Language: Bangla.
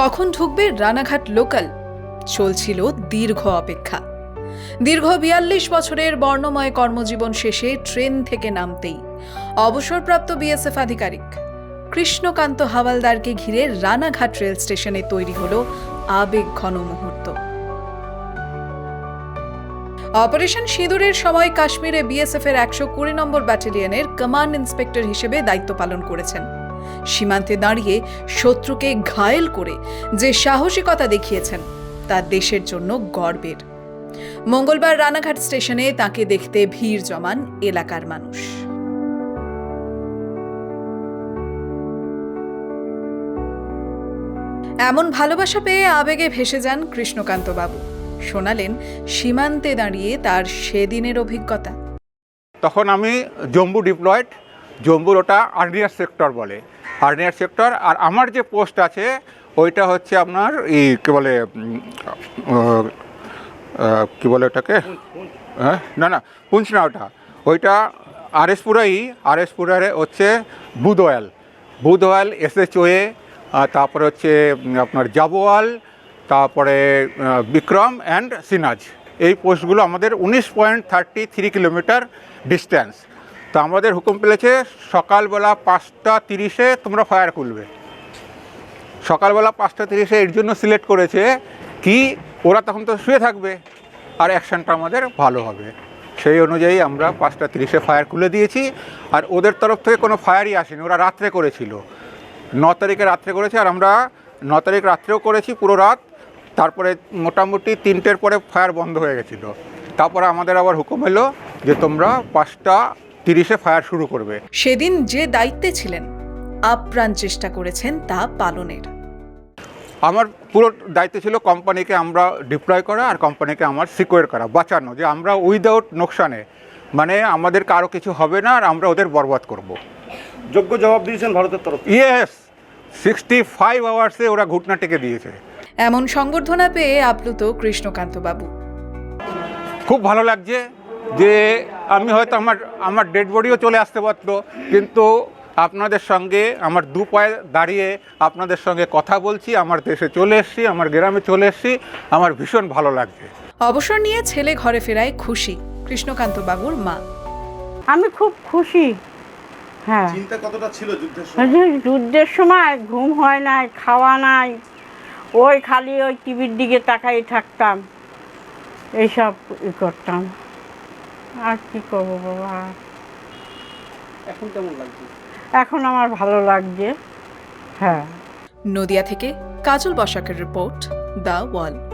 কখন ঢুকবে রানাঘাট লোকাল? চলছিল দীর্ঘ অপেক্ষা। দীর্ঘ বিয়াল্লিশ বছরের বর্ণময় কর্মজীবন শেষে ট্রেন থেকে নামতেই অবসরপ্রাপ্ত বিএসএফ আধিকারিক কৃষ্ণকান্ত হাওয়ালদারকে ঘিরে রানাঘাট রেল স্টেশনে তৈরি হল আবেগ ঘন মুহূর্ত। অপারেশন সিঁদুরের সময় কাশ্মীরে বিএসএফ এর একশো কুড়ি নম্বর ব্যাটালিয়নের কমান্ড ইন্সপেক্টর হিসেবে দায়িত্ব পালন করেছেন। সীমান্তে দাঁড়িয়ে শত্রুকে ঘায়েল করে যে সাহসিকতা দেখিয়েছেন, তা দেশের জন্য গর্বের। মঙ্গলবার রানাঘাট স্টেশনে তাকে দেখতে ভিড় জমান এলাকার মানুষ। এমন ভালোবাসা পেয়ে আবেগে ভেসে যান কৃষ্ণকান্ত বাবু শোনালেন, সীমান্তে দাঁড়িয়ে তার সেদিনের অভিজ্ঞতা। তখন আমি জম্বু ডিপ্লয়েড জম্বুর ওটা আর্নিয়ার সেক্টর বলে। আর্নিয়ার সেক্টর আর আমার যে পোস্ট আছে, ওইটা হচ্ছে আপনার এই কী বলে কী বলে ওটাকে? হ্যাঁ? না না পুঞ্চ না ওটা ওইটা আরএসপুরাই আরএসপুরারে হচ্ছে বুধওয়াল বুধওয়াল এসএচওয়ে তারপরে হচ্ছে আপনার জাবোয়াল তারপরে বিক্রম অ্যান্ড সিনাজ। এই পোস্টগুলো আমাদের উনিশ point thirty three kilometre distance তো আমাদের হুকুম পেলেছে সকালবেলা পাঁচটা তিরিশে তোমরা ফায়ার খুলবে। সকালবেলা পাঁচটা তিরিশে এর জন্য সিলেক্ট করেছে কি ওরা তখন তো শুয়ে থাকবে আর অ্যাকশনটা আমাদের ভালো হবে। সেই অনুযায়ী আমরা পাঁচটা তিরিশে ফায়ার খুলে দিয়েছি আর ওদের তরফ থেকে কোনো ফায়ারই আসেনি, ওরা রাত্রে করেছিল। ন তারিখে রাত্রে করেছে আর আমরা ন তারিখ রাত্রেও করেছি পুরো রাত, তারপরে মোটামুটি তিনটের পরে ফায়ার বন্ধ হয়ে গেছিল। তারপরে আমাদের আবার হুকুম এলো যে তোমরা পাঁচটা তিরিশে ফায়ার শুরু করবে। সেদিন যে দায়িত্বে ছিলেন আপ্রাণ চেষ্টা করেছেন তা পালনের। আমার পুরো দায়িত্ব ছিল কোম্পানিকে আমরা ডিপ্লয় করা আর কোম্পানিকে আমার সিকিউর করা বাঁচানো যে আমরা উইদাউট নোকসানে মানে আমাদের কারও কিছু হবে না আর আমরা ওদের বরবাদ করব। যোগ্য জবাব দিয়েছেন ভারতের তরফ ইয়েস সিক্সটি ফাইভ আওয়ার্সে ওরা ঘুটনা টেকে দিয়েছে। এমন সংবর্ধনা পেয়ে আপ্লুত কৃষ্ণকান্ত বাবু খুব ভালো লাগছে যে আমি হয়তো আমার আমার ডেড বডিও চলে আসতে পারতো কিন্তু আপনাদের সঙ্গে আমার দু পায়ে দাঁড়িয়ে আপনাদের সঙ্গে কথা বলছি আমার দেশে চলে এসেছি আমার গ্রামে চলে এসেছি আমার ভীষণ ভালো লাগছে। অবসর নিয়ে ছেলে ঘরে ফেরায় খুশি কৃষ্ণকান্ত বাবুর মা। আমি খুব খুশি হ্যাঁ। চিন্তা কতটা ছিল যুদ্ধের সময়? যুদ্ধের সময় ঘুম হয় নাই খাওয়া নাই ওই খালি ওই টিভির দিকে তাকাই থাকতাম এইসব ই করতাম। আর কি করব বাবা? এখন কেমন লাগছে? এখন আমার ভালো লাগছে। হ্যাঁ। নদিয়া থেকে কাজল বসাকের রিপোর্ট দ্য ওয়াল